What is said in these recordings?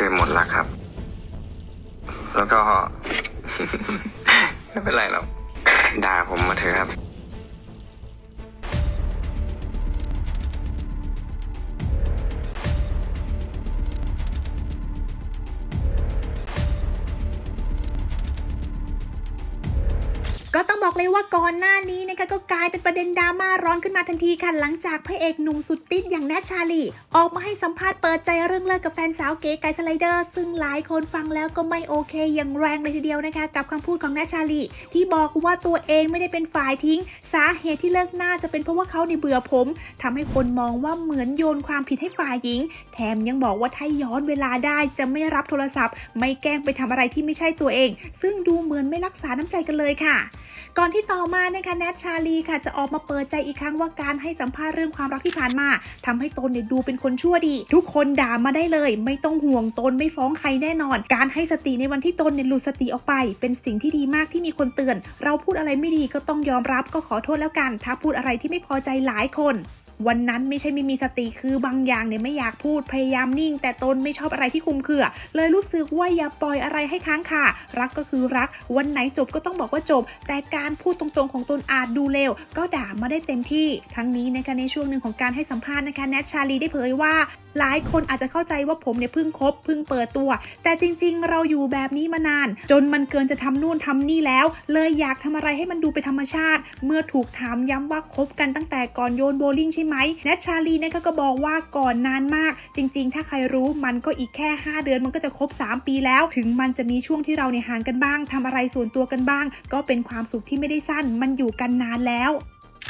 เคยหมดละครับ แล้วก็ ไม่เป็นไรหรอกด่าผมมาเถอะครับ ก็ต้องบอกเลยว่าก่อนหน้านี้นะคะก็กลายเป็นประเด็นดราม่าร้อนขึ้นมาทันทีค่ะ หลังจากพระเอกหนุ่มสุดติดอย่างแนทชาลี ออกมาให้สัมภาษณ์เปิดใจเรื่องเลิกกับแฟนสาวเก๋ไก่สไลเดอร์ ซึ่งหลายคนฟังแล้วก็ไม่โอเคอย่างแรงเลยทีเดียวนะคะ กับคำพูดของแนทชาลี ที่บอกว่าตัวเองไม่ได้เป็นฝ่ายทิ้ง สาเหตุที่เลิกน่าจะเป็นเพราะว่าเขาในยเบื่อผมทำให้คนมองว่าเหมือนโยนความผิดให้ฝ่ายหญิง แถมยังบอกว่าถ้าย้อนเวลาได้จะไม่รับโทรศัพท์ ไม่แกล้งไปทำอะไรที่ไม่ใช่ตัวเอง ซึ่งดูเหมือนไม่รักษาน้ำใจกันเลยค่ะก่อนที่ต่อมานะคะแนทชาลีค่ะจะออกมาเปิดใจอีกครั้งว่าการให้สัมภาษณ์เรื่องความรักที่ผ่านมาทำให้ตนเนี่ยดูเป็นคนชั่วดี ทุกคนด่ามาได้เลย ไม่ต้องห่วงตนไม่ฟ้องใครแน่นอน การให้สติในวันที่ตนเนี่ยหลุดสติออกไป เป็นสิ่งที่ดีมากที่มีคนเตือน เราพูดอะไรไม่ดีก็ต้องยอมรับก็ขอโทษแล้วกัน ถ้าพูดอะไรที่ไม่พอใจหลายคน วันนั้นไม่ใช่ไม่มีสติคือบางอย่างเนี่ยไม่อยากพูดพยายามนิ่ง แต่ตนไม่ชอบอะไรที่คุมเครือเลยรู้สึกว่าอย่าปล่อยอะไรให้ค้างคารักก็คือรัก วันไหนจบก็ต้องบอกว่าจบ แต่การพูดตรงๆของตนอาจดูเลวก็ด่ามาได้เต็มที่ ทั้งนี้นะคะในช่วงหนึ่งของการให้สัมภาษณ์นะคะแนทชาลีได้เผยว่าหลายคนอาจจะเข้าใจว่าผมเนี่ยเพิ่งคบเพิ่งเปิดตัว แต่จริงๆ เราอยู่แบบนี้มานาน จนมันเกินจะทำนู่นทำนี่แล้ว เลยอยากทำอะไรให้มันดูเป็นธรรมชาติ เมื่อถูกถามย้ำว่าคบกันตั้งแต่ก่อนโยนโบว์ลิ่งใช่ไหมแนทชาลีนะคะก็บอกว่าก่อนนานมาก จริง ๆ ถ้าใครรู้มันก็อีกแค่ 5 เดือนมันก็จะครบ 3 ปีแล้ว ถึงมันจะมีช่วงที่เราเนี่ยห่างกันบ้างทำอะไรส่วนตัวกันบ้าง ก็เป็นความสุขที่ไม่ได้สั้นมันอยู่กันนานแล้ว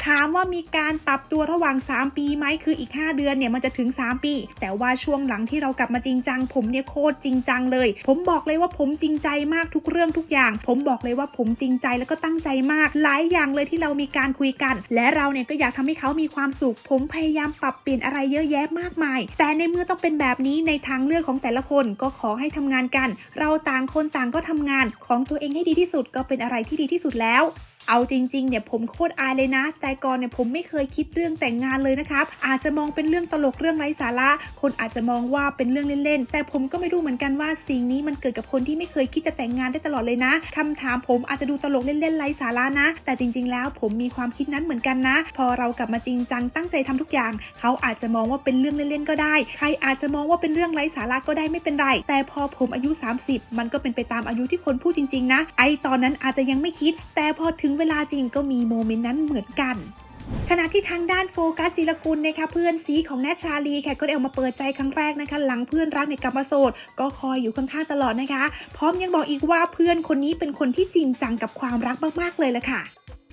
ถามว่ามีการปรับตัวระหว่าง 3 ปีไหมคืออีก 5 เดือนเนี่ยมันจะถึง 3 ปี แต่ว่าช่วงหลังที่เรากลับมาจริงจัง ผมเนี่ยโคตรจริงจังเลย ผมบอกเลยว่าผมจริงใจมากทุกเรื่องทุกอย่าง ผมบอกเลยว่าผมจริงใจแล้วก็ตั้งใจมาก หลายอย่างเลยที่เรามีการคุยกัน และเราเนี่ยก็อยากทำให้เขามีความสุข ผมพยายามปรับเปลี่ยนอะไรเยอะแยะมากมาย แต่ในเมื่อต้องเป็นแบบนี้ในทางเลือกของแต่ละคนก็ขอให้ทำงานกัน เราต่างคนต่างก็ทำงานของตัวเองให้ดีที่สุดก็เป็นอะไรที่ดีที่สุดแล้ว เอาจริงๆเนี่ยผมโคตรอายเลยนะ แต่ก่อนเนี่ยผมไม่เคยคิดเรื่องแต่งงานเลยนะครับ อาจจะมองเป็นเรื่องตลกเรื่องไร้สาระ คนอาจจะมองว่าเป็นเรื่องเล่นๆ แต่ผมก็ไม่รู้เหมือนกันว่าสิ่งนี้มันเกิดกับคนที่ไม่เคยคิดจะแต่งงานได้ตลอดเลยนะคำถามผมอาจจะดูตลกเล่นๆไร้สาระนะ แต่จริงๆ แล้วผมมีความคิดนั้นเหมือนกันนะ พอเรากลับมาจริงจังตั้งใจทำทุกอย่าง เขาอาจจะมองว่าเป็นเรื่องเล่นๆก็ได้ ใครอาจจะมองว่าเป็นเรื่องไร้สาระก็ได้ไม่เป็นไร แต่พอผมอายุ 30 มันก็เป็นไปตามอายุที่คนพูดจริง ๆ นะ ไอตอนนั้นอาจจะยังไม่คิด แต่พอถึงเวลาจริงก็มีโมเมนต์นั้นเหมือนกันขณะที่ทางด้านโฟกัสจิรกุลนะคะเพื่อนซีของแนทชาลีค่ะก็ได้ออกมาเปิดใจครั้งแรกนะคะ หลังเพื่อนรักในกลับมาโสดก็คอยอยู่ข้างๆตลอดนะคะ พร้อมยังบอกอีกว่าเพื่อนคนนี้เป็นคนที่จริงจังกับความรักมากๆเลยละค่ะ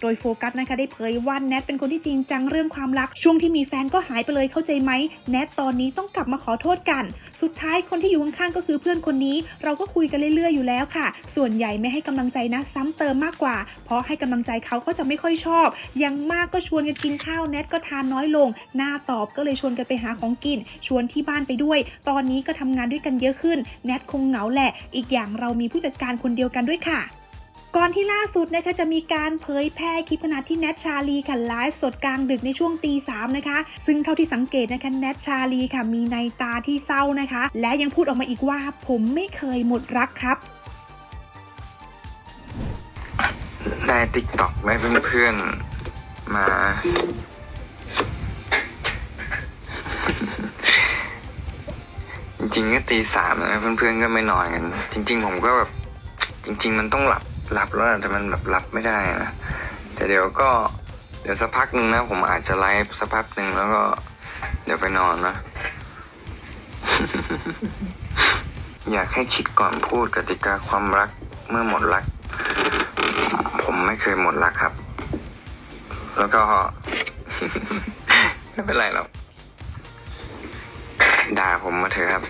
โดยโฟกัสนะคะได้เผยว่าแนทเป็นคนที่จริงจังเรื่องความรัก ช่วงที่มีแฟนก็หายไปเลยเข้าใจไหมแนทตอนนี้ต้องกลับมาขอโทษกัน สุดท้ายคนที่อยู่ข้างๆก็คือเพื่อนคนนี้ เราก็คุยกันเรื่อยๆอยู่แล้วค่ะ ส่วนใหญ่ไม่ให้กำลังใจนะซ้ำเติมมากกว่า เพราะให้กำลังใจเขาก็จะไม่ค่อยชอบยังมากก็ชวนกันกินข้าวแนทก็ทานน้อยลง หน้าตอบก็เลยชวนกันไปหาของกิน ชวนที่บ้านไปด้วย ตอนนี้ก็ทำงานด้วยกันเยอะขึ้นแนทคงเหงาแหละ อีกอย่างเรามีผู้จัดการคนเดียวกันด้วยค่ะ ก่อนที่ล่าสุดนะคะจะมีการเผยแพร่คลิปขณะที่แนทชาลีค่ะไลฟ์สดกลางดึกในช่วงตีสามนะคะ ซึ่งเท่าที่สังเกตนะคะแนทชาลีค่ะมีในตาที่เศร้านะคะ และยังพูดออกมาอีกว่าผมไม่เคยหมดรักครับได้ติ๊กต็อกไหมเพื่อนๆมา จริงๆก็ตีสามนะเพื่อนๆก็ไม่นอนกัน จริง ๆ ผมก็แบบจริง ๆ มันต้องหลับ หลับแล้วนะแต่มันแบบหลับไม่ได้นะแต่เดี๋ยวก็เดี๋ยวสักพักหนึ่งนะ ผมอาจจะไลฟ์สักพักหนึ่งแล้วก็ เดี๋ยวไปนอนนะ อยากให้คิดก่อนพูดกติกาความรักเมื่อหมดรัก ผมไม่เคยหมดรักครับ แล้วก็ ไม่เป็นไรหรอกด่าผมมาเถอะครับ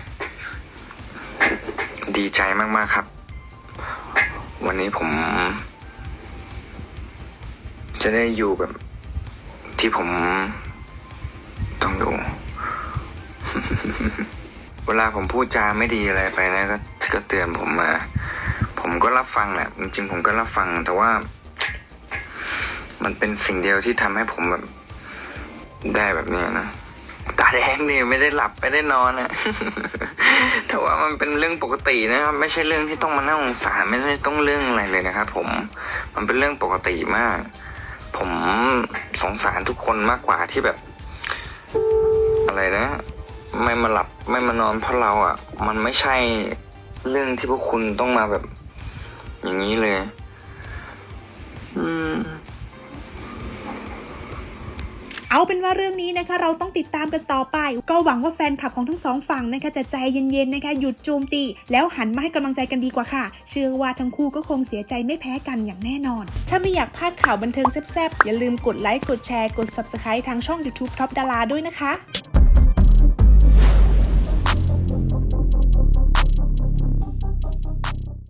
ดีใจมากๆครับ วันนี้ผม จะได้อยู่แบบ ที่ผมต้องอยู่ เวลาผมพูดจาไม่ดีอะไรไปนะก็ก็เตือนผมมา ผมก็รับฟังแหละ จริงๆ ผมก็รับฟัง แต่ว่า มันเป็นสิ่งเดียวที่ทำให้ผมแบบได้แบบนี้นะ ตาแดงนี่ไม่ได้หลับ ไม่ได้นอนอะ แต่ว่ามันเป็นเรื่องปกตินะครับ ไม่ใช่เรื่องที่ต้องมานั่งสงสารไม่ใช่ต้องเรื่องอะไรเลยนะครับผมมันเป็นเรื่องปกติมาก ผมสงสารทุกคนมากกว่าที่แบบ อะไรนะ ไม่มาหลับไม่มานอนเพราะเราอะ มันไม่ใช่เรื่องที่พวกคุณต้องมาแบบ อย่างนี้เลย อืม เอาเป็นว่าเรื่องนี้นะคะ เราต้องติดตามกันต่อไป ก็หวังว่าแฟนคลับของทั้งสองฝั่งนะคะจะใจเย็นๆนะคะหยุดโจมตี แล้วหันมาให้กำลังใจกันดีกว่าค่ะ เชื่อว่าทั้งคู่ก็คงเสียใจไม่แพ้กันอย่างแน่นอน ถ้าไม่อยากพลาดข่าวบันเทิงแซ่บๆอย่าลืมกดไลค์กดแชร์กด subscribe ทางช่อง YouTube Top ดาราด้วยนะคะ